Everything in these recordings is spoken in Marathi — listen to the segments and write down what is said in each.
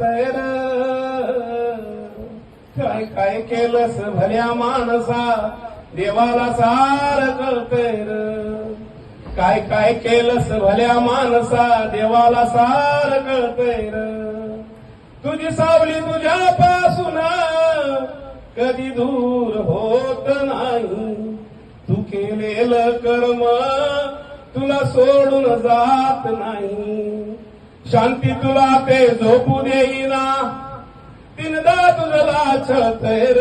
तर काय काय केलंस भल्या माणसा? देवाला सार कळतय र. काय काय केलंस भल्या माणसा? देवाला सार कळतय तुझी सावली तुझ्यापासून कधी दूर होत नाही. तू केलेलं कर्म तुला सोडून जात नाही. शांती तुला ते झोपू देईना. तीनदा तुझला छतैर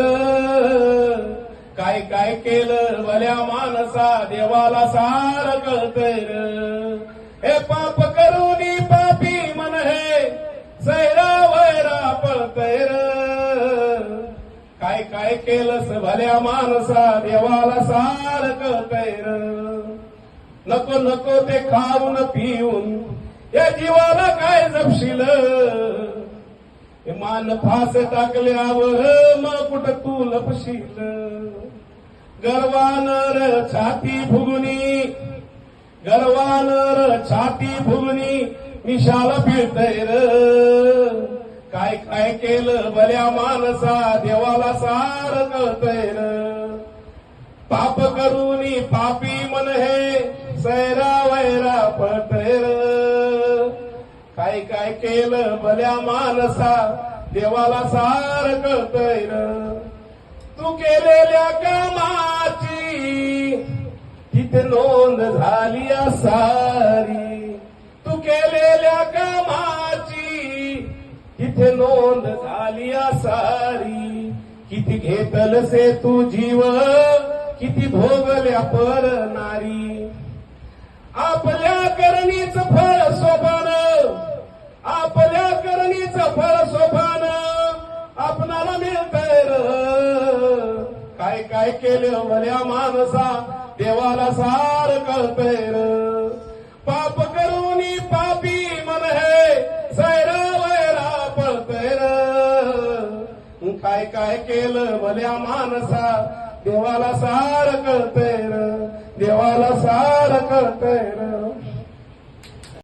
काय काय केलं भल्या माणसा देवाला सार कळतैर. हे पाप करूनी पापी मन हे सैरा वैरा पळतैर. काय काय केलंस भल्या माणसा देवाला सार कळतैर. नको नको ते खाऊन पिऊन या जीवाला काय जपशील? मान फास टाकल्यावर मग कुठं तू लपशील? गर्वानर छाती फुगुनी गर्वानर छाती फुगुनी मिशाला फिरतय र. काय काय केलं बऱ्या माणसा देवाला सार कळतय र. पाप करूनी पापी मन हे सैरा वैरा काय काय केलं भल्या मानसा? देवाला सार कळतैर तू केलेल्या कामाची तिथे नोंद झाली सारी तू केलेल्या कामाची तिथे नोंद झाली सारी किती घेतलसे तू जीव किती भोगल्या पर नारी. आपल्या करणीच फळ सोपान आपल्या करणीच फळ सोपान आपणाला मिळतंय काय काय केलं भल्या माणसा देवाला सार कळतंय र. पाप करूनी पापी मन हे सैर वैरा पळतंय र. काय काय केलं भल्या माणसा देवाला सार कळतंय र. देवाला सार कळतंय र.